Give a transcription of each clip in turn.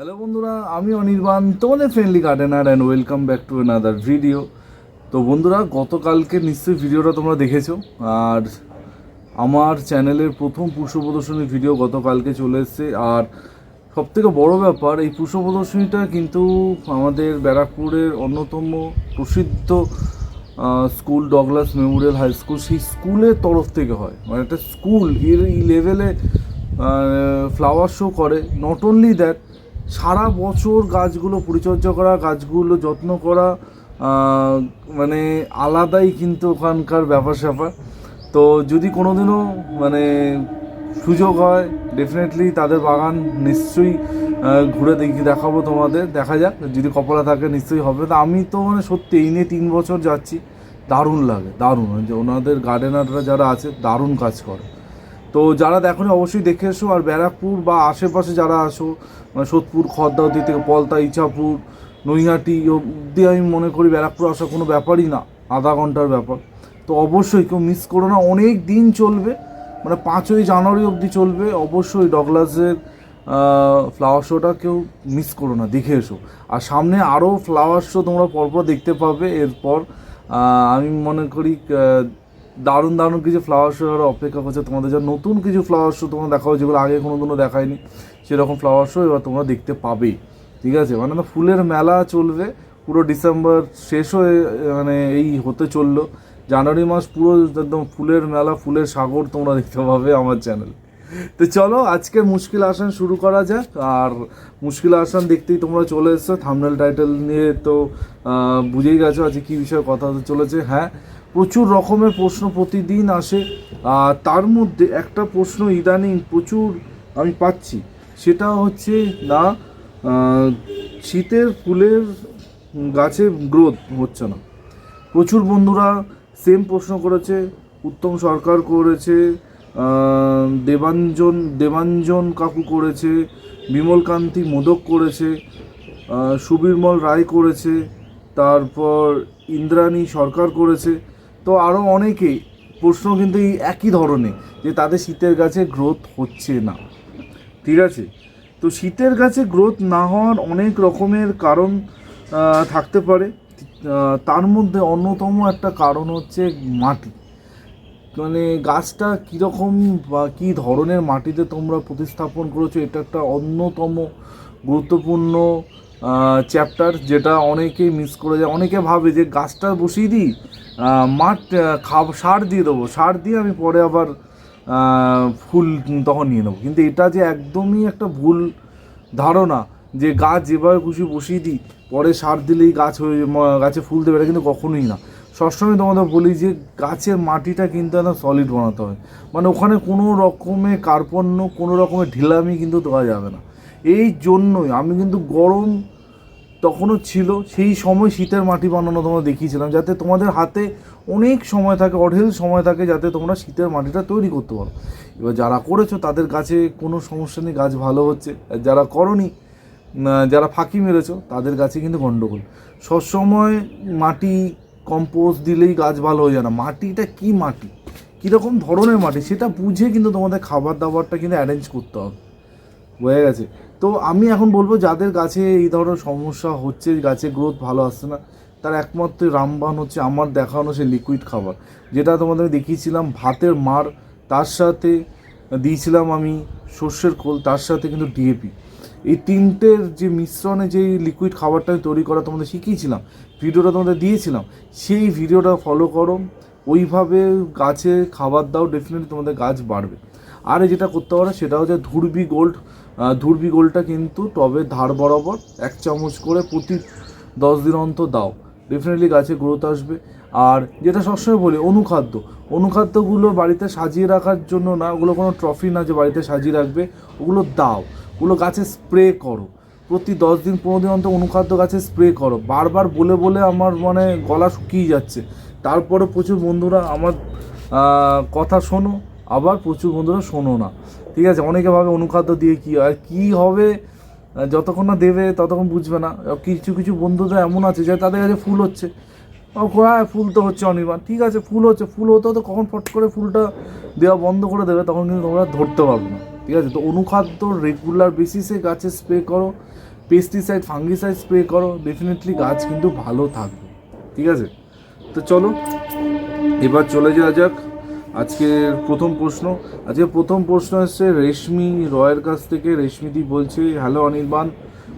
Hello বন্ধুরা, আমি অনির্বাণ, তোমাদের friendly gardener and welcome back to another video তো বন্ধুরা, গতকালকে নিশ্চয়ই ভিডিওটা তোমরা দেখেছ। আর আমার চ্যানেলের প্রথম পুষ্প প্রদর্শনী ভিডিও গতকালকে চলে এসছে। আর সবথেকে বড় ব্যাপার, এই পুষ্প প্রদর্শনীটা কিন্তু আমাদের ব্যারাকপুরের অন্যতম প্রসিদ্ধ school Douglas Memorial high school সেই স্কুলের তরফ থেকে হয়। মানে একটা স্কুলের এই লেভেলে ফ্লাওয়ার শো করে। নট অনলি দ্যাট সারা বছর গাছগুলো পরিচর্যা করা, গাছগুলো যত্ন করা মানে আলাদাই কিন্তু ওখানকার ব্যাপার স্যাপার। তো যদি কোনোদিনও মানে সুযোগ হয় ডেফিনেটলি তাদের বাগান নিশ্চয়ই ঘুরে দেখি, দেখাবো তোমাদের, দেখা যাক। যদি কপালে থাকে, নিশ্চয়ই হবে। তা আমি তো মানে সত্যি এই নিয়ে তিন বছর যাচ্ছি, দারুণ লাগে, দারুণ। যে ওনাদের গার্ডেনাররা যারা আছে, দারুণ কাজ করে। তো যারা দেখো অবশ্যই দেখে এসো, আর ব্যারাকপুর বা আশেপাশে যারা আসো মানে সোদপুর খড়দা থেকে পলতা, ইছাপুর, নৈহাটি অব্দি আমি মনে করি ব্যারাকপুর আসা কোনো ব্যাপারই না, আধা ঘণ্টার ব্যাপার। তো অবশ্যই কেউ মিস করো না, অনেক দিন চলবে মানে পাঁচই জানুয়ারি অবধি চলবে, অবশ্যই ডগলাসের ফ্লাওয়ার শোটা কেউ মিস করো না, দেখে এসো। আর সামনে আরও ফ্লাওয়ার শো তোমরা পরপর দেখতে পাবে, এরপর আমি মনে করি দারুণ দারুণ কিছু ফ্লাওয়ার শো আর অপেক্ষা করছে। তোমাদের যা নতুন কিছু ফ্লাওয়ার শো তোমরা দেখাও যেগুলো আগে কোনো দেখায়নি। সেরকম ফ্লাওয়ার শো এবার তোমরা দেখতে পাবেই ঠিক আছে? মানে ফুলের মেলা চলবে, পুরো ডিসেম্বর শেষ হয়ে মানে এই হতে চলল। জানুয়ারি মাস পুরো একদম ফুলের মেলা, ফুলের সাগর তোমরা দেখতে পাবে আমার চ্যানেল তো চলো, আজকে মুশকিল আসান শুরু করা যাক। আর মুশকিল আসান দেখতেই তোমরা চলে এসছো। থামনেল টাইটেল নিয়ে তো বুঝেই গেছো আজকে কী বিষয়ে কথা চলেছে। হ্যাঁ প্রচুর রকমের প্রশ্ন প্রতিদিন আসে। তার মধ্যে একটা প্রশ্ন ইদানিং প্রচুর আমি পাচ্ছি। সেটা হচ্ছে, না শীতের ফুলের গাছে গ্রোথ হচ্ছে না। প্রচুর বন্ধুরা সেম প্রশ্ন করেছে, উত্তম সরকার করেছে দেবাঞ্জন দেবাঞ্জন কাকু করেছে বিমল কান্তি মোদক করেছে সুবীরমল রায় করেছে, তারপর ইন্দ্রাণী সরকার করেছে। তো আরও অনেকেই প্রশ্ন কিন্তু এই একই ধরনের যে তাদের শীতের গাছে গ্রোথ হচ্ছে না। ঠিক আছে? তো শীতের গাছে গ্রোথ না হওয়ার অনেক রকমের কারণ থাকতে পারে। তার মধ্যে অন্যতম একটা কারণ হচ্ছে মাটি। মানে গাছটা কীরকম বা কী ধরনের মাটিতে তোমরা প্রতিস্থাপন করেছ, এটা একটা অন্যতম গুরুত্বপূর্ণ চ্যাপ্টার যেটা অনেকেই মিস করে যায়। অনেকে ভাবে যে গাছটা বসিয়ে দিই মাঠ খাব, সার দিয়ে দেবো। সার দিয়ে আমি পরে আবার ফুল তখন নিয়ে নেব। কিন্তু এটা যে একদমই একটা ভুল ধারণা যে গাছ যেভাবে খুশি বসিয়ে দিই, পরে সার দিলেই গাছ হয়ে গাছে ফুল দেবে এটা কিন্তু কখনোই না। সবসময় তোমাদের বলি যে গাছের মাটিটা কিন্তু একদম সলিড বানাতে হয়। মানে ওখানে কোনো রকমের কার্পণ্য, কোনো রকমের ঢিলামি কিন্তু দেওয়া যাবে না। এই জন্যই আমি কিন্তু গরম তখনও ছিল, সেই সময় শীতের মাটি বানানো তোমরা দেখিয়েছিলাম, যাতে তোমাদের হাতে অনেক সময় থাকে, অঢেল সময় থাকে, যাতে তোমরা শীতের মাটিটা তৈরি করতে পারো। এবার যারা করেছ, তাদের গাছে কোনো সমস্যা নেই, গাছ ভালো হচ্ছে। আর যারা করনি যারা ফাঁকি মেরেছো, তাদের গাছে কিন্তু গণ্ডগোল সবসময় মাটি কম্পোস্ট দিলেই গাছ ভালো হয়ে যায় না। মাটিটা কি মাটি? কীরকম ধরনের মাটি? সেটা বুঝে কিন্তু তোমাদের খাবার দাবারটা কিন্তু অ্যারেঞ্জ করতে হবে। বোঝা গেছে। তো আমি এখন বলব, যাদের গাছে এই ধরনের সমস্যা হচ্ছে, গাছে গ্রোথ ভালো আসছে না, তার একমাত্র রামবান হচ্ছে আমার দেখানো সেই লিকুইড খাবার। যেটা তোমাদের দেখিয়েছিলাম, ভাতের মার, তার সাথে দিয়েছিলাম আমি সর্ষের খোল, তার সাথে কিন্তু ডিএপি এই তিনটের যে মিশ্রণে যে লিকুইড খাবারটা আমি তৈরি করা তোমাদের শিখিয়েছিলাম, ভিডিওটা তোমাদের দিয়েছিলাম, সেই ভিডিওটা ফলো করো। ওইভাবে গাছে খাবার দাও ডেফিনেটলি তোমাদের গাছ বাড়বে। আর যেটা করতে পারো, সেটা হচ্ছে ধুরবি গোল্ড ধুরবি গোলটা কিন্তু টবের ধার বরাবর এক চামচ করে প্রতি দশ দিন অন্তর দাও। ডেফিনেটলি গাছে গ্রোথ আসবে। আর যেটা সবসময় বলি, অনুখাদ্য। অনুখাদ্যগুলো বাড়িতে সাজিয়ে রাখার জন্য না, ওগুলো কোনো ট্রফি না যে বাড়িতে সাজিয়ে রাখবে, ওগুলো দাও। ওগুলো গাছে স্প্রে করো। প্রতি দশ দিন, পনেরো দিন অন্তর অনুখাদ্য গাছে স্প্রে করো। বারবার বলে বলে আমার মানে গলা শুকিয়ে যাচ্ছে। তারপরে প্রচুর বন্ধুরা আমার কথা শোনো, আবার প্রচুর বন্ধুরা শোনো না। ঠিক আছে, অনেকে ভাবে অনুখাদ্য দিয়ে কী আর কী হবে যতক্ষণ না দেবে ততক্ষণ বুঝবে না। কিছু কিছু বন্ধুদের এমন আছে যে তাদের কাছে ফুল হচ্ছে। হ্যাঁ ফুল তো হচ্ছে অনির্বাণ। ঠিক আছে, ফুল হচ্ছে, ফুল হতে হতে কখন ফট করে ফুলটা দেওয়া বন্ধ করে দেবে, তখন কিন্তু তোমরা ধরতে পারবে না। ঠিক আছে, তো অনুখাদ্য রেগুলার বেসিসে গাছে স্প্রে করো পেস্টিসাইড ফাঙ্গিসাইড স্প্রে করো ডেফিনেটলি গাছ কিন্তু ভালো থাকবে। ঠিক আছে, তো চলো, এবার চলে যাওয়া যাক। আজকের প্রথম প্রশ্ন। আজকে প্রথম প্রশ্ন এসছে রেশমি রয়ের কাছ থেকে রেশমিদি বলছে হ্যালো অনির্বাণ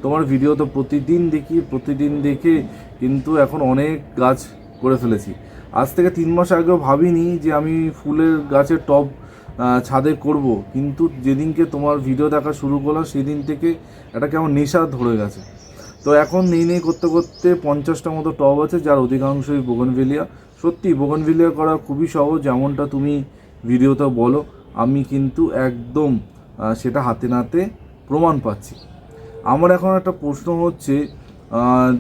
তোমার ভিডিও তো প্রতিদিন দেখি প্রতিদিন দেখে কিন্তু এখন অনেক গাছ করে ফেলেছি। আজ থেকে তিন মাস আগেও ভাবিনি যে আমি ফুলের গাছের আহ, ছাদে করব কিন্তু যেদিনকে তোমার ভিডিও দেখা শুরু করলাম সেদিন থেকে একটা কেমন নেশা ধরে গেছে। তো এখন নেই নেই করতে করতে পঞ্চাশটা মতো টব আছে যার অধিকাংশই বোগনভেলিয়া। সত্যি বোগনভেলিয়া করা খুবই সহজ, যেমনটা তুমি ভিডিওতে বলো। আমি কিন্তু একদম সেটা হাতে নাতে প্রমাণ পাচ্ছি। আমার এখন একটা প্রশ্ন হচ্ছে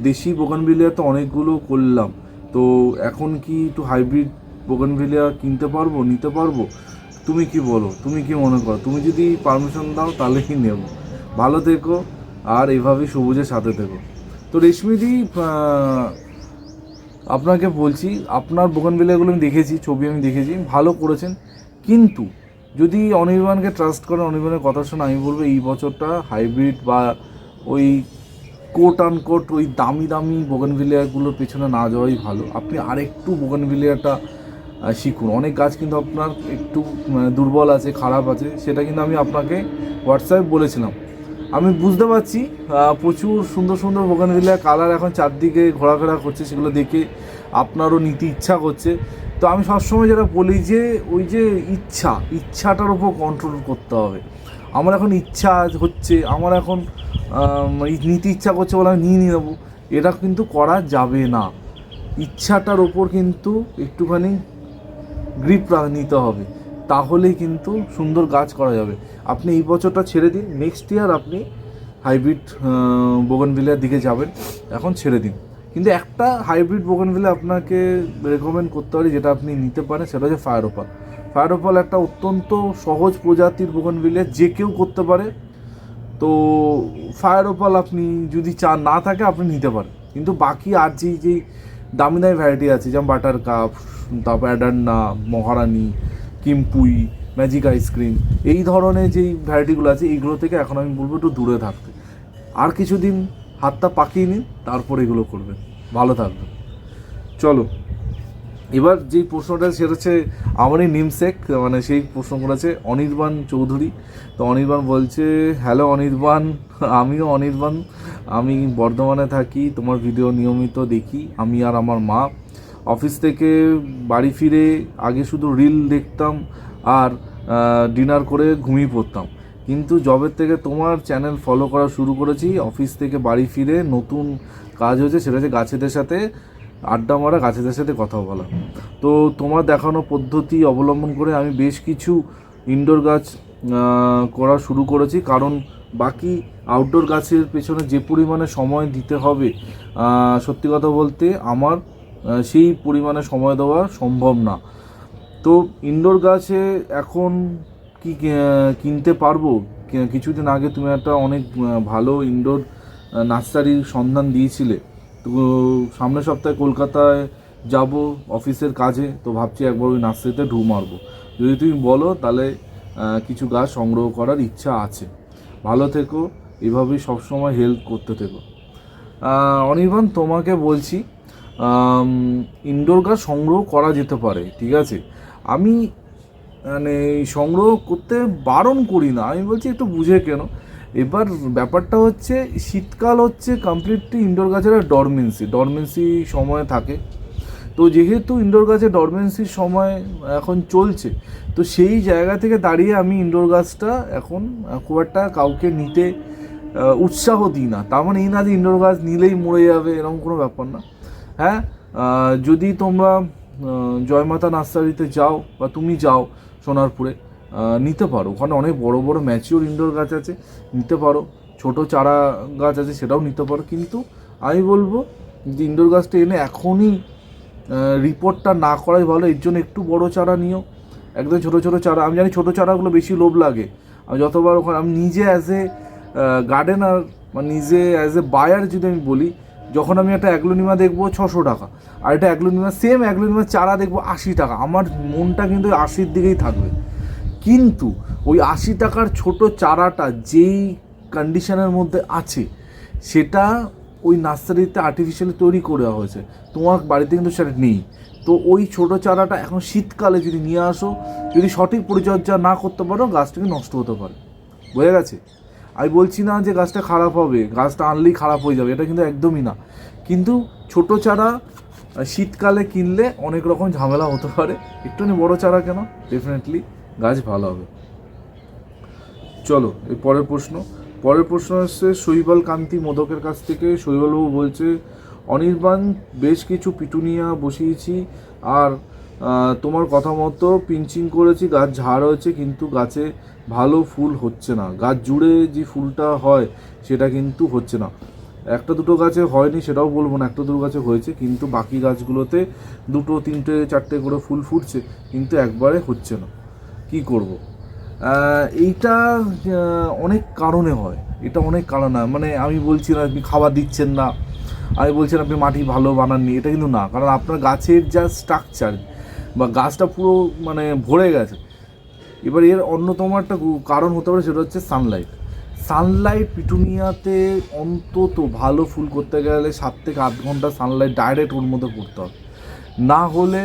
দেশি বোগানভিলিয়া তো অনেকগুলো করলাম, তো এখন কি একটু হাইব্রিড বোগানভিলিয়া কিনতে পারব, নিতে পারব? তুমি কি বলো? তুমি কি মনে করো? তুমি যদি পারমিশন দাও তাহলে কি নেব। ভালো থেকো, আর এভাবেই সবুজের সাথে থেকো। তো রেশমিদি আপনাকে বলছি আপনার বোগানভিলিয়াগুলো আমি দেখেছি ছবি আমি দেখেছি ভালো করেছেন। কিন্তু যদি অনির্বাণকে ট্রাস্ট করেন অনির্বাণের কথা শুনে আমি বলব এই বছরটা হাইব্রিড বা ওই কোট আন কোট ওই দামি দামি বোগানভিলিয়াগুলোর পেছনে না যাওয়াই ভালো। আপনি আরেকটু বোগানভিলিয়াটা শিখুন। অনেক গাছ কিন্তু আপনার একটু মানে, দুর্বল আছে খারাপ আছে সেটা কিন্তু আমি আপনাকে হোয়াটসঅ্যাপ বলেছিলাম। আমি বুঝতে পারছি প্রচুর সুন্দর সুন্দর বোগানভিলিয়া কালার এখন চারদিকে ঘোরাফেরা করছে সেগুলো দেখে আপনারও নিতে ইচ্ছা করছে। তো আমি সবসময় যেটা বলি যে, ওই যে ইচ্ছা, ইচ্ছাটার উপর কন্ট্রোল করতে হবে। আমার এখন ইচ্ছা হচ্ছে, আমার এখন এই নিতে ইচ্ছা করছে বলে আমি নিয়ে নিয়ে নেব, এটা কিন্তু করা যাবে না। ইচ্ছাটার ওপর কিন্তু একটুখানি গ্রিপ নিতে হবে। তাহলেই কিন্তু সুন্দর গাছ করা যাবে। আপনি এই বছরটা ছেড়ে দিন নেক্সট ইয়ার আপনি হাইব্রিড বোগনভিলিয়ার দিকে যাবেন, এখন ছেড়ে দিন। কিন্তু একটা হাইব্রিড বোগনভিলিয়া আপনাকে রেকমেন্ড করতে পারি যেটা আপনি নিতে পারেন, সেটা হচ্ছে ফায়ার ওপাল ফায়ার ওপাল একটা অত্যন্ত সহজ প্রজাতির বোগনভিলিয়া যে কেউ করতে পারে। তো ফায়ার ওপাল আপনি যদি চা না থাকে আপনি নিতে পারেন। কিন্তু বাকি আর যেই যেই দামি দামি ভ্যারাইটি আছে, যেমন বাটার কাপ তারপর অ্যাডান্না মহারানি কিমপুই ম্যাজিক আইসক্রিম এই ধরনের যেই ভ্যারাইটিগুলো আছে, এইগুলো থেকে এখন আমি বলব একটু দূরে থাকতে। আর কিছুদিন হাতটা পাকিয়ে নিন, তারপর এগুলো করবেন। ভালো থাকবেন। চলো, এবার যেই প্রশ্নটা সেটা হচ্ছে আমারই নিমসেক মানে সেই প্রশ্ন করেছে অনির্বাণ চৌধুরী। তো অনির্বাণ বলছে হ্যালো অনির্বাণ, আমিও অনির্বাণ। আমি বর্ধমানে থাকি, তোমার ভিডিও নিয়মিত দেখি। আমি আর আমার মা অফিস থেকে বাড়ি ফিরে আগে শুধু রিল দেখতাম আর ডিনার করে ঘুমিয়ে পড়তাম। কিন্তু জবের থেকে তোমার চ্যানেল ফলো করা শুরু করেছি, অফিস থেকে বাড়ি ফিরে নতুন কাজ হয়েছে, সেটা হচ্ছে গাছেদের সাথে আড্ডা মারা, গাছেদের সাথে কথা বলা। তো তোমার দেখানো পদ্ধতি অবলম্বন করে আমি বেশ কিছু ইনডোর গাছ করা শুরু করেছি। কারণ বাকি আউটডোর গাছের পেছনে যে পরিমাণে সময় দিতে হবে সত্যি কথা বলতে আমার সেই পরিমাণে সময় দেওয়া সম্ভব না। তো ইনডোর গাছে এখন কি কিনতে পারব? কিছুদিন আগে তুমি একটা অনেক ভালো ইনডোর নার্সারির সন্ধান দিয়েছিলে। তো সামনের সপ্তাহে কলকাতায় যাব অফিসের কাজে, তো ভাবছি একবার ওই নার্সারিতে ঢু মারবো। যদি তুমি বলো, তাহলে কিছু গাছ সংগ্রহ করার ইচ্ছা আছে। ভালো থেকো, এভাবেই সবসময় হেল্প করতে থেকো। অনির্বাণ, তোমাকে বলছি ইনডোর গাছ সংগ্রহ করা যেতে পারে, ঠিক আছে? আমি মানে সংগ্রহ করতে বারণ করি না, আমি বলছি একটু বুঝে কেন? এবার ব্যাপারটা হচ্ছে, শীতকাল হচ্ছে কমপ্লিটলি ইনডোর গাছের ডরমেন্সি ডরমেন্সি সময় থাকে। তো যেহেতু ইনডোর গাছে ডরমেন্সির সময় এখন চলছে, তো সেই জায়গা থেকে দাঁড়িয়ে আমি ইনডোর গাছটা এখন খুব একটা কাউকে নিতে উৎসাহ দিই না। তার মানে এই না যে ইনডোর গাছ নিলেই মরে যাবে, এরকম কোনো ব্যাপার না। হ্যাঁ? যদি তোমরা জয়মাতা নার্সারিতে যাও বা তুমি যাও সোনারপুরে নিতে পারো। ওখানে অনেক বড় বড় ম্যাচিওর ইনডোর গাছ আছে, নিতে পারো। ছোট চারা গাছ আছে, সেটাও নিতে পারো। কিন্তু আমি বলব যে ইনডোর গাছটা এনে এখনই রিপোর্টটা না করাই ভালো। এর জন্য একটু বড় চারা নিও। একদম ছোট ছোট চারা। আমি জানি ছোট চারাগুলো বেশি লোভ লাগে। আমি যতবার ওখানে, আমি নিজে অ্যাজ এ গার্ডেনার বা নিজে অ্যাজ এ বায়ার যদি আমি বলি যখন আমি একটা অ্যাগ্লোনিমা দেখব ছশো টাকা, আর একটা অ্যাগ্লোনিমা সেম অ্যাগ্লোনিমার চারা দেখব আশি টাকা, আমার মনটা কিন্তু আশির দিকেই থাকবে। কিন্তু ওই আশি টাকার ছোট চারাটা যেই কন্ডিশনের মধ্যে আছে, সেটা ওই নার্সারিতে আর্টিফিশিয়ালি তৈরি করে দেওয়া হয়েছে। তোমার বাড়িতে কিন্তু সেটা নেই। তো ওই ছোট চারাটা এখন শীতকালে যদি নিয়ে আসো, যদি সঠিক পরিচর্যা না করতে পারো গাছটাকে নষ্ট হতে পারে। বোঝা গেছে? আমি বলছি না যে গাছটা খারাপ হবে, গাছটা আনলেই খারাপ হয়ে যাবে, এটা কিন্তু একদমই না। কিন্তু ছোট চারা শীতকালে কিনলে অনেক রকম ঝামেলা হতে পারে। একটুখানি বড় চারা কেন? ডেফিনেটলি গাছ ভালো হবে। চলো এই পরের প্রশ্ন। পরের প্রশ্ন হচ্ছে, শৈবাল কান্তি মোদকের কাছ থেকে, শৈবালবাবু বলছে, অনির্বাণ, বেশ কিছু পিটুনিয়া বসিয়েছি, আর তোমার কথা মতো পিঞ্চিং করেছি, গাছ ঝাড় হয়েছে, কিন্তু গাছে ভালো ফুল হচ্ছে না। গাছ জুড়ে যে ফুলটা হয়, সেটা কিন্তু হচ্ছে না। একটা দুটো গাছে হয়নি, সেটাও বলব না, একটা দুটো গাছে হয়েছে, কিন্তু বাকি গাছগুলোতে দুটো, তিনটে, চারটে করে ফুল ফুটছে, কিন্তু একবারে হচ্ছে না। কি করব? এইটা অনেক কারণে হয়। এটা অনেক কারণ হয়। মানে আমি বলছি না, আপনি খাবার দিচ্ছেন না। আমি বলছি না, আপনি মাটি ভালো বানাননি, এটা কিন্তু না। কারণ আপনার গাছের যা স্ট্রাকচার বা গাছটা পুরো মানে ভরে গেছে। এবার এর অন্যতম একটা কারণ হতে পারে সেটা হচ্ছে সানলাইট সানলাইট পিটুনিয়াতে অন্তত ভালো ফুল করতে গেলে সাত থেকে আধ ঘণ্টা সানলাইট ডাইরেক্ট ওর মধ্যে পড়তে হবে। না হলে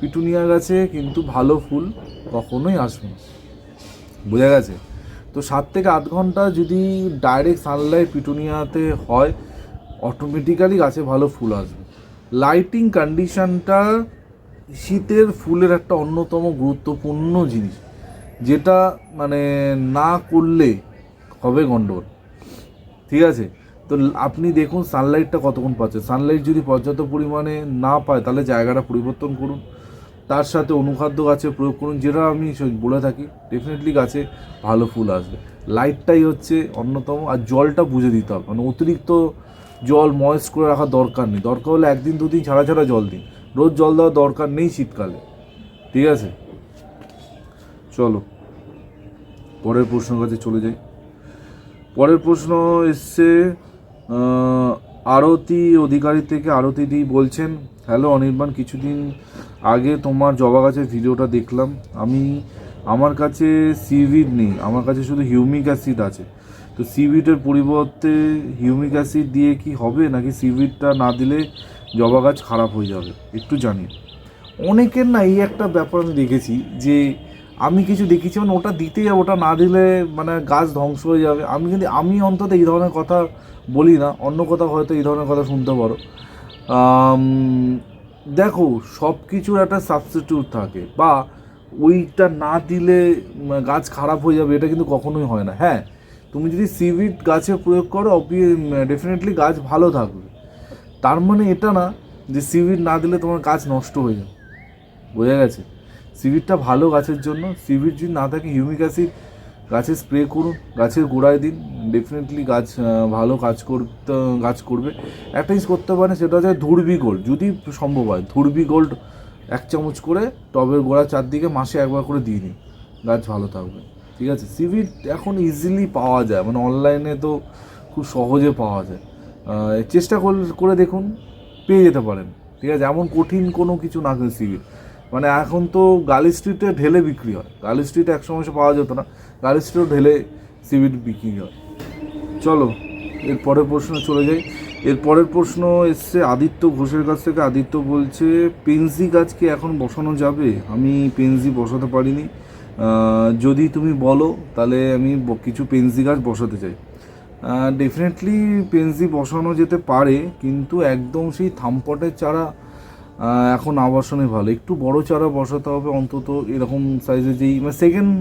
পিটুনিয়া গাছে কিন্তু ভালো ফুল কখনোই আসবে না। বোঝা গেছে? তো সাত থেকে আধ ঘণ্টা যদি ডাইরেক্ট সানলাইট পিটুনিয়াতে হয় অটোমেটিক্যালি গাছে ভালো ফুল আসবে। লাইটিং কন্ডিশনটা শীতের ফুলের একটা অন্যতম গুরুত্বপূর্ণ জিনিস, যেটা মানে না করলে হবে গন্ডগোল। ঠিক আছে? তো আপনি দেখুন সানলাইটটা কতক্ষণ পাচ্ছে। সানলাইট যদি পর্যাপ্ত পরিমাণে না পায়, তাহলে জায়গাটা পরিবর্তন করুন। তার সাথে অনুখাদ্য গাছে প্রয়োগ করুন, যেটা আমি বলে থাকি ডেফিনেটলি গাছে ভালো ফুল আসবে। লাইটটাই হচ্ছে অন্যতম, আর জলটা বুঝে দিতে হবে। মানে অতিরিক্ত জল ময়েস্ট করে রাখার দরকার নেই। দরকার হলে একদিন, দুদিন, ছাড়া ছাড়া জল দিন। রোজ জল দেওয়ার দরকার নেই শীতকালে। ঠিক আছে? চলো। পরের প্রশ্নের কাছে চলে যাই। পরের প্রশ্ন এসছে আরতি অধিকারী থেকে আরতিদি বলছেন, হ্যালো অনির্বাণ, কিছুদিন আগে তোমার জবা গাছের ভিডিওটা দেখলাম। আমি, আমার কাছে সিভিড নেই, আমার কাছে শুধু হিউমিক অ্যাসিড আছে। তো সিভিডের পরিবর্তে হিউমিক অ্যাসিড দিয়ে কি হবে? নাকি সিভিডটা না দিলে জবা গাছ খারাপ হয়ে যাবে, একটু জানি। অনেকের না এই একটা ব্যাপার আমি দেখেছি যে আমি কিছু দেখেছি মানে ওটা দিতে যাবে, ওটা না দিলে মানে গাছ ধ্বংস হয়ে যাবে। আমি কিন্তু, আমি অন্তত এই ধরনের কথা বলি না, অন্য কোথাও হয়তো এই ধরনের কথা শুনতে পারো। দেখো সব কিছুর একটা সাবস্টিটিউট থাকে, বা ওইটা না দিলে গাছ খারাপ হয়ে যাবে, এটা কিন্তু কখনোই হয় না। হ্যাঁ তুমি যদি সিভিড গাছে প্রয়োগ করো অবভিয়াস ডেফিনেটলি গাছ ভালো থাকবে। তার মানে এটা না যে সিভিড না দিলে তোমার গাছ নষ্ট হয়ে যাবে। বোঝা গেছে? সিভিডটা ভালো গাছের জন্য সিভিড যদি না থাকে হিউমিক অ্যাসিড গাছে স্প্রে করুন, গাছের গোড়ায় দিন। ডেফিনেটলি গাছ ভালো কাজ করতে, গাছ করবে। একটা জিনিস করতে পারেন, সেটা হচ্ছে ধুরবি গোল্ড যদি সম্ভব হয়, ধুরবি গোল্ড এক চামচ করে টবের গোড়া চারদিকে মাসে একবার করে দিয়ে দিন গাছ ভালো থাকবে। ঠিক আছে? সিভিড এখন ইজিলি পাওয়া যায়। মানে অনলাইনে তো খুব সহজে পাওয়া যায়। চেষ্টা কর- দেখুন, পেয়ে যেতে পারেন। ঠিক আছে, এমন কঠিন কোনো কিছু না সিভিড মানে এখন তো গালি স্ট্রিটে ঢেলে বিক্রি হয়। গালি স্ট্রিটে এক সময় পাওয়া যেত না। গালি স্ট্রিটেও ঢেলে সিভিড বিক্রি হয়। চলো, এর পরের প্রশ্ন চলে যাই। এর পরের প্রশ্ন এসছে, আদিত্য ঘোষের কাছ থেকে। আদিত্য বলছে, পেনজি গাছকে এখন বসানো যাবে? আমি পেনজি বসাতে পারিনি। যদি তুমি বলো, তাহলে আমি কিছু পেনজি গাছ বসাতে চাই। ডেফিনেটলি পেনজি বসানো যেতে পারে, কিন্তু একদম সেই থামপটের চারা এখন আবাসনে ভালো। একটু বড় চারা বসাতে হবে, অন্তত এরকম সাইজের যেই মানে সেকেন্ড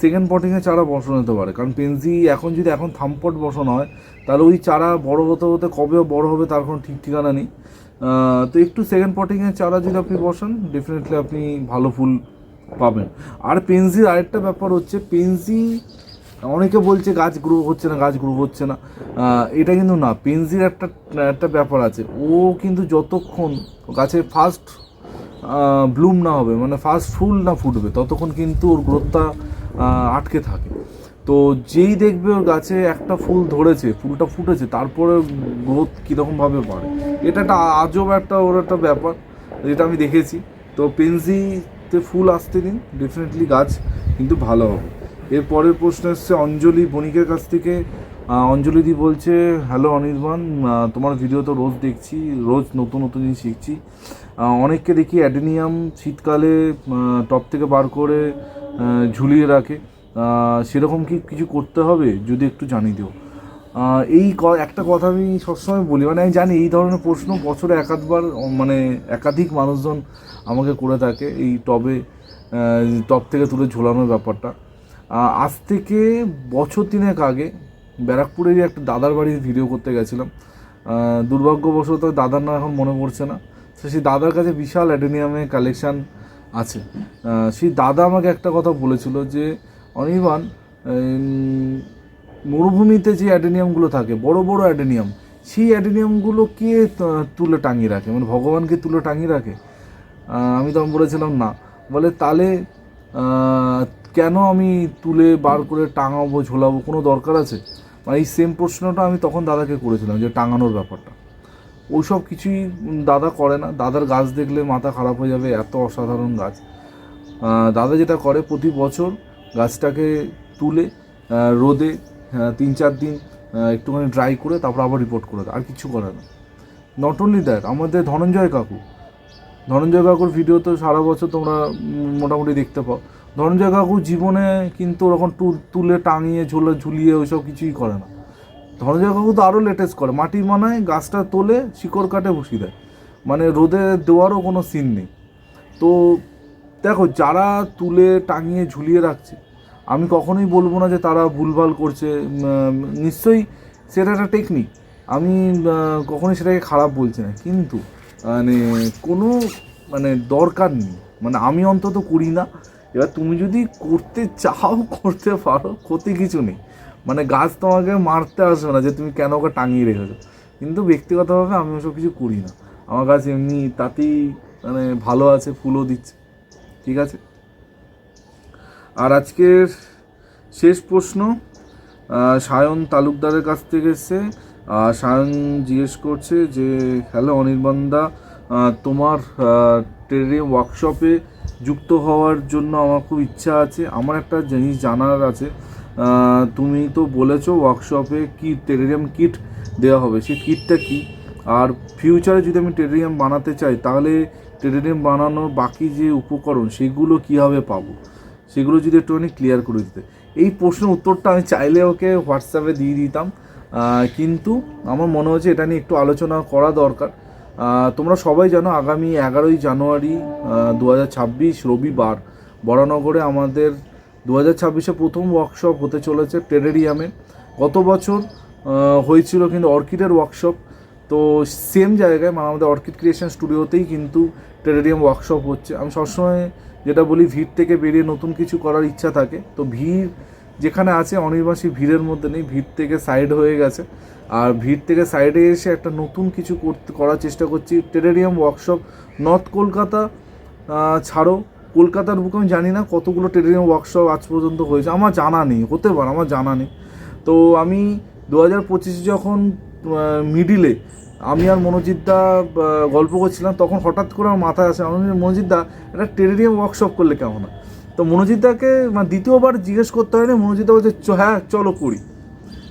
সেকেন্ড পটিংয়ে চারা বসানো যেতে পারে। কারণ পেনজি এখন যদি এখন থামপট বসানো হয়, তাহলে ওই চারা বড় হতে হতে কবে বড় হবে তার কোনো ঠিক ঠিকানা নেই। তো একটু সেকেন্ড পটিংয়ের চারা যদি আপনি বসান ডেফিনেটলি আপনি ভালো ফুল পাবেন। আর পেনজির আরেকটা ব্যাপার হচ্ছে পেনজি অনেকে বলছে গাছ গ্রো হচ্ছে না, গাছ গ্রো হচ্ছে না। এটা কিন্তু না পেনজির একটা একটা ব্যাপার আছে। ও কিন্তু যতক্ষণ গাছের ফার্স্ট ব্লুম না হবে মানে ফার্স্ট ফুল না ফুটবে, ততক্ষণ কিন্তু ওর গ্রোথটা আটকে থাকে। তো যেই দেখবে ওর গাছে একটা ফুল ধরেছে, ফুলটা ফুটেছে, তারপরে গ্রোথ কীরকমভাবে বাড়ে। এটা একটা আজব একটা, ওর একটা ব্যাপার, যেটা আমি দেখেছি। তো পেনজিতে ফুল আসতে দিন ডেফিনেটলি গাছ কিন্তু ভালো হবে। এর পরের প্রশ্ন এসছে, অঞ্জলি বণিকের কাছ থেকে। অঞ্জলিদি বলছে হ্যালো অনির্বাণ তোমার ভিডিও তো রোজ দেখছি, রোজ নতুন নতুন জিনিস শিখছি। অনেককে দেখি অ্যাডেনিয়াম শীতকালে টপ থেকে বার করে ঝুলিয়ে রাখে। সেরকম কি কিছু করতে হবে? যদি একটু জানিয়ে দিও। এই একটা কথা আমি সবসময় বলি মানে আমি জানি এই ধরনের প্রশ্ন বছরে একাধবার মানে একাধিক মানুষজন আমাকে করে থাকে এই টবে টব থেকে তুলে ঝোলানোর ব্যাপারটা। আজ থেকে বছর তিনেক আগে ব্যারাকপুরেরই একটা দাদার বাড়ির ভিডিও করতে গেছিলাম। দুর্ভাগ্যবশত দাদার না এখন মনে পড়ছে না। তো সেই দাদার কাছে বিশাল অ্যাডেনিয়ামের কালেকশান আছে। সেই দাদা আমাকে একটা কথা বলেছিল যে, অনির্বাণ মরুভূমিতে যে অ্যাডেনিয়ামগুলো থাকে, বড় বড় অ্যাডেনিয়াম, সেই অ্যাডেনিয়ামগুলো কে তুলে টাঙিয়ে রাখে? মানে ভগবানকে তুলে টাঙিয়ে রাখে? আমি তখন বলেছিলাম না। বলে তাহলে কেন আমি তুলে বার করে টাঙাবো, ঝোলাবো, কোনো দরকার আছে? মানে এই সেম প্রশ্নটা আমি তখন দাদাকে করেছিলাম, যে টাঙানোর ব্যাপারটা। ওইসব কিছুই দাদা করে না। দাদার গাছ দেখলে মাথা খারাপ হয়ে যাবে, এত অসাধারণ গাছ। দাদা যেটা করে, প্রতি বছর গাছটাকে তুলে রোদে তিন চার দিন একটুখানি ড্রাই করে তারপর আবার রিপোর্ট করে দেয়। আর কিছু করে না। নট অনলি দ্যাট আমাদের ধনঞ্জয় কাকু, ধনঞ্জয় কাকুর ভিডিও তো সারা বছর তোমরা মোটামুটি দেখতে পাও। ধনঞ্জয় কাকু জীবনে কিন্তু ওরকম টুল তুলে টাঙিয়ে ঝুলে, ঝুলিয়ে ওইসব কিছুই করে না। ধনঞ্জয় কাকু তো আরও লেটেস্ট করে। মাটি বানায় গাছটা তোলে, শিকড় কাটে বসিয়ে দেয়। মানে রোদে দেওয়ারও কোনো সিন নেই। তো দেখো, যারা তুলে, টাঙিয়ে, ঝুলিয়ে রাখছে, আমি কখনোই বলব না যে তারা ভুলভাল করছে। নিশ্চয়ই সেটা একটা টেকনিক আমি কখনোই সেটাকে খারাপ বলছি না। কিন্তু মানে কোনো মানে দরকার নেই। মানে আমি অন্তত করি না। এবার তুমি যদি করতে চাও করতে পারো ক্ষতি কিছু নেই। মানে গাছ তোমাকে মারতে আসবে না যে তুমি কেন ওকে টাঙিয়ে রেখেছো। কিন্তু ব্যক্তিগতভাবে আমি ওসব কিছু করি না। আমার গাছ এমনি তাতেই মানে ভালো আছে ফুলও দিচ্ছে। ঠিক আছে? আর আজকের শেষ প্রশ্ন সায়ন তালুকদারের কাছ থেকে এসছে। সায়ন জিজ্ঞেস করছে যে হ্যালো অনির্বাণদা আহ, তোমার ট্রেডিং ওয়ার্কশপে যুক্ত হওয়ার জন্য আমার খুব ইচ্ছা আছে। আমার একটা জিনিস জানার আছে। তুমি তো বলেছ ওয়ার্কশপে কি টেরিয়াম কিট দেওয়া হবে। সেই কিটটা কি? আর ফিউচারে যদি আমি টেরিয়াম বানাতে চাই, তাহলে টেরিয়াম বানানোর বাকি যে উপকরণ, সেগুলো কীভাবে পাবো? সেগুলো যদি একটুখানি ক্লিয়ার করে দিতে। এই প্রশ্নের উত্তরটা আমি চাইলে ওকে হোয়াটসঅ্যাপে দিয়ে দিতাম। কিন্তু আমার মনে হচ্ছে এটা নিয়ে একটু আলোচনা করা দরকার। তোমরা সবাই জানো আগামী এগারোই জানুয়ারি দু রবিবার বরানগরে আমাদের দু হাজার ছাব্বিশে প্রথম ওয়ার্কশপ হতে চলেছে টেরেরিয়ামে। গত বছর হয়েছিল কিন্তু অর্কিডের ওয়ার্কশপ তো সেম জায়গায় মানে আমাদের অর্কিড ক্রিয়েশন স্টুডিওতেই কিন্তু টেরেরিয়াম ওয়ার্কশপ হচ্ছে। আমি সবসময় যেটা বলি, ভিড় থেকে বেরিয়ে নতুন কিছু করার ইচ্ছা থাকে। তো ভিড় যেখানে আছে অনির্বাসী ভিড়ের মধ্যে নেই ভিড় থেকে সাইড হয়ে গেছে। আর ভিড় থেকে সাইডে এসে একটা নতুন কিছু করতে করার চেষ্টা করছি। টেরেরিয়াম ওয়ার্কশপ নর্থ কলকাতা ছাড়ো। কলকাতার বুকে আমি জানি না কতগুলো টেরেরিয়াম ওয়ার্কশপ আজ পর্যন্ত হয়েছে। আমার জানা নেই হতে পারে আমার জানা নেই। তো আমি দু হাজার পঁচিশে যখন মিডিলে আমি আর মনোজিৎদা গল্প করছিলাম তখন হঠাৎ করে আমার মাথায় আসে আমি বলি, মনোজিৎদা একটা টেরেরিয়াম ওয়ার্কশপ করলে কেমন হয়? তো মনোজিৎদাকে মানে দ্বিতীয়বার জিজ্ঞেস করতে হয়নি মনোজিৎদা বলছে, "চ- হ্যাঁ চলো করি।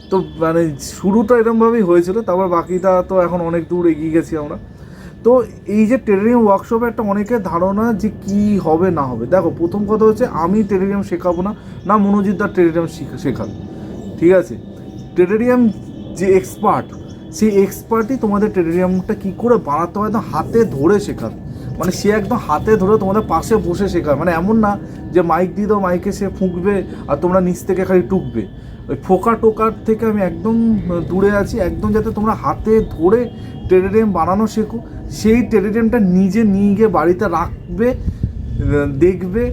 তো মানে শুরুটা এরকমভাবেই হয়েছিল, তারপর বাকিটা তো এখন অনেক দূর এগিয়ে গেছি আমরা। তো এই যে টেরিয়াম ওয়ার্কশপে একটা অনেকের ধারণা যে কি হবে, না হবে। দেখো, প্রথম কথা হচ্ছে, আমি টেরিয়াম শেখাবো না না মনোজিৎদার টেরিয়াম শেখাবে। ঠিক আছে? টেরিয়াম যে এক্সপার্ট সেই এক্সপার্টই তোমাদের টেরিয়ামটা কি করে বানাতে হয় একদম হাতে ধরে শেখাবে। মানে সে একদম হাতে ধরে তোমাদের পাশে বসে শেখাবে মানে এমন না যে মাইক দিয়ে দাও মাইকে সে ফুঁকবে আর তোমরা নিচ থেকে খালি টুকবে। ওই ফোকা টোকার থেকে আমি একদম দূরে আছি, একদম যাতে তোমরা হাতে ধরে টেরিয়াম বানানো শেখো। সেই টেরিয়ামটা নিজে নিয়ে গিয়ে বাড়িতে রাখবে, দেখবে,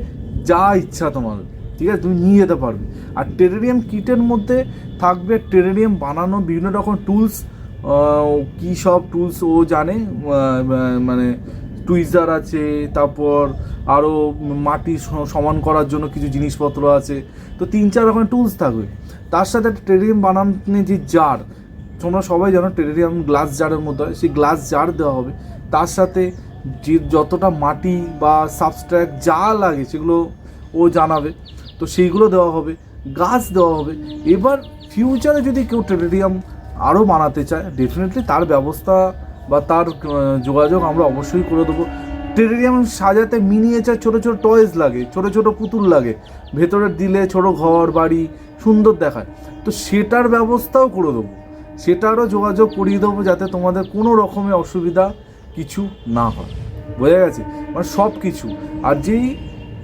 যা ইচ্ছা তোমার, ঠিক আছে? তুমি নিয়ে যেতে পারবে। আর টেরেরিয়াম কিটের মধ্যে থাকবে টেরেরিয়াম বানানো, বিভিন্ন রকম টুলস কী সব টুলস ও জানে মানে টুইজার আছে, তারপর আরও মাটি সমান করার জন্য কিছু জিনিসপত্র আছে। তো তিন চার রকমের টুলস থাকবে। তার সাথে একটা টেরিয়াম বানানো যে জার তোমরা সবাই জানো টেরিয়াম গ্লাস জারের মধ্যে হয়, সেই গ্লাস জার দেওয়া হবে। তার সাথে যে যতটা মাটি বা সাবস্ট্র্যাক্ট যা লাগে সেগুলো ও জানাবে। তো সেইগুলো দেওয়া হবে, গাছ দেওয়া হবে। এবার ফিউচারে যদি কেউ টেরিয়াম আরও বানাতে চায় ডেফিনেটলি তার ব্যবস্থা বা তার যোগাযোগ আমরা অবশ্যই করে দেবো। টেরেরিয়াম সাজাতে মিনিয়েচার ছোটো ছোটো টয়েস লাগে, ছোটো ছোটো পুতুল লাগে, ভেতরে দিলে ছোট ঘর, বাড়ি সুন্দর দেখায়। তো সেটার ব্যবস্থাও করে দেবো। সেটারও যোগাযোগ করিয়ে দেবো যাতে তোমাদের কোনো রকমের অসুবিধা কিছু না হয়। বোঝা গেছে? মানে সব কিছু। আর যেই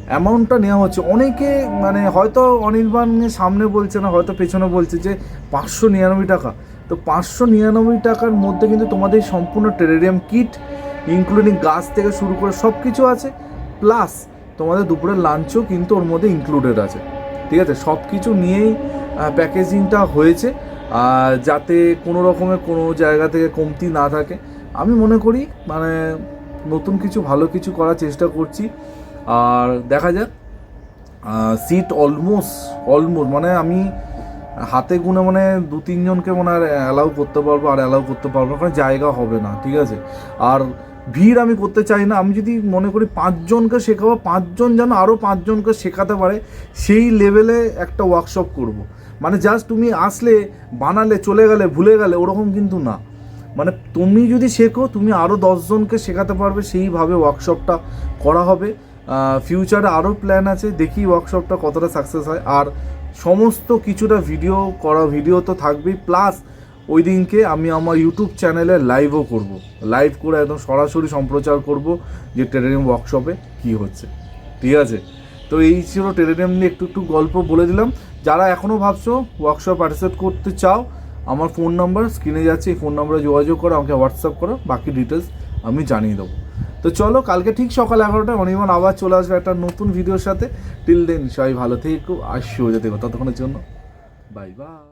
অ্যামাউন্টটা নেওয়া হচ্ছে, অনেকে মানে হয়তো অনির্বাণের সামনে বলছে না, হয়তো পেছনে বলছে যে পাঁচশো নিরানব্বই টাকা। তো পাঁচশো নিরানব্বই টাকার মধ্যে কিন্তু তোমাদের সম্পূর্ণ টেরেরিয়াম কিট ইনক্লুডিং গাছ থেকে শুরু করে সব কিছু আছে প্লাস তোমাদের দুপুরের লাঞ্চও কিন্তু ওর মধ্যে ইনক্লুডেড আছে। ঠিক আছে? সব কিছু নিয়েই প্যাকেজিংটা হয়েছে, আর যাতে কোনো রকমের কোনো জায়গা থেকে কমতি না থাকে। আমি মনে করি মানে নতুন কিছু, ভালো কিছু করার চেষ্টা করছি। আর দেখা যাক সিট অলমোস্ট অলমোস্ট মানে আমি হাতে গুনে মানে দু তিনজনকে মানে আর অ্যালাউ করতে পারব আর অ্যালাউ করতে পারব কারণ জায়গা হবে না, ঠিক আছে? আর ভিড় আমি করতে চাই না, আমি যদি মনে করি পাঁচজনকে শেখাবো, পাঁচজন যেন আরও পাঁচজনকে শেখাতে পারে, সেই লেভেলে একটা ওয়ার্কশপ করব। মানে জাস্ট তুমি আসলে বানালে, চলে গেলে, ভুলে গেলে, ওরকম কিন্তু না। মানে তুমি যদি শেখো, তুমি আরও দশজনকে শেখাতে পারবে, সেইভাবে ওয়ার্কশপটা করা হবে। ফিউচারে আরও প্ল্যান আছে, দেখি ওয়ার্কশপটা কতটা সাকসেস হয়। আর সমস্ত কিছুটা ভিডিও করা ভিডিও তো থাকবেই প্লাস ওই দিনকে আমি আমার ইউটিউব চ্যানেলে লাইভও করব। লাইভ করে একদম সরাসরি সম্প্রচার করব যে টেরেরিয়াম ওয়ার্কশপে কী হচ্ছে। ঠিক আছে? তো এই ছিল টেরেরিয়াম নিয়ে একটু একটু গল্প বলে দিলাম। যারা এখনও ভাবছ ওয়ার্কশপ পার্টিসিপেট করতে চাও, আমার ফোন নাম্বার স্ক্রিনে যাচ্ছে, এই ফোন নাম্বারে যোগাযোগ করো, আমাকে হোয়াটসঅ্যাপ করো, বাকি ডিটেলস আমি জানিয়ে দেবো। তো চলো, কালকে ঠিক সকাল এগারোটায় অনির্বাণ আবার চলে আসবে একটা নতুন ভিডিওর সাথে। টিল দেন সবাই ভালো থেকো আর শুয়ে যেতে ততক্ষণের জন্য বাই বাই